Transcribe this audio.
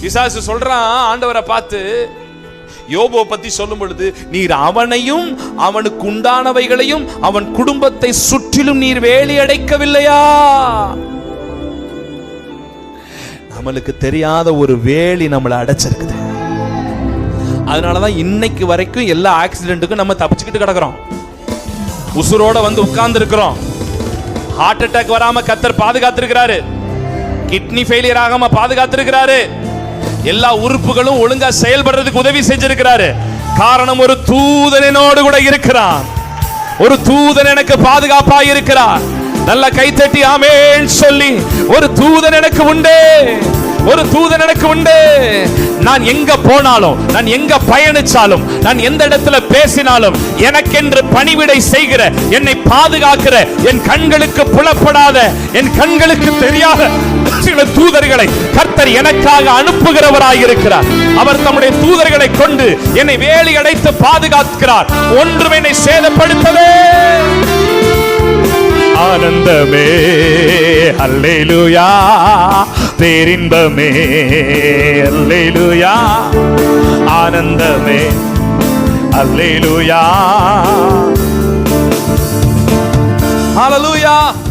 பிசாசு சொல்றான் ஆண்டவரை பார்த்து யோபோ பத்தி சொல்லும் பொழுது நீர் அவனையும் அவனுக்கு உண்டானவைகளையும் அவன் குடும்பத்தை சுற்றிலும் நீர் வேலி அடைக்கவில்லையா? நம்மளுக்கு தெரியாத ஒரு வேலி நம்மளை அடைச்சிருக்குது. அதனாலதான் இன்னைக்கு வரைக்கும் எல்லா ஆக்சிடென்ட்டுக்கும் நம்ம தப்பிச்சுக்கிட்டு கிடக்குறோம். உசுரோட வந்து உட்கார்ந்து இருக்கிறோம் ஹார்ட் அட்டாக் வராம கத்தர் பாதுகாத்திருக்கிறாரு. கிட்னி ஃபெயிலியர் ஆகாம பாதுகாத்திருக்கிறாரு. எல்லா உறுப்புகளும் ஒழுங்கா செயல்படுறதுக்கு உதவி செஞ்சிருக்கிறாரு. காரணம் ஒரு தூதனோடு கூட இருக்கிறான். ஒரு தூதன் எனக்கு பாதுகாப்பா இருக்கிறார் நல்ல கைத்தட்டி ஆமேன் சொல்லி ஒரு தூதன் எனக்கு உண்டு. ஒரு தூதன் எனக்கு உண்டு. நான் எங்க போனாலும் நான் எங்க பயணிச்சாலும் நான் எந்த இடத்துல பேசினாலும் எனக்கென்று பணிவிடை செய்கிற என்னை பாதுகாக்கிற என் கண்களுக்கு புலப்படாத என் கண்களுக்கு தெரியாத சில தூதர்களை கர்த்தர் எனக்காக அனுப்புகிறவராய் இருக்கிறார் அவர் தம்முடைய தூதர்களை கொண்டு என்னை வேலி அடைத்து பாதுகாக்கிறார். ஒன்றும் என்னை சேதப்படுத்தவே ஆனந்தமே. அல்லேலூயா. பேரின்பமே அல்லேலுயா. ஆனந்தமே. அல்லேலுயா. ஹalleluya.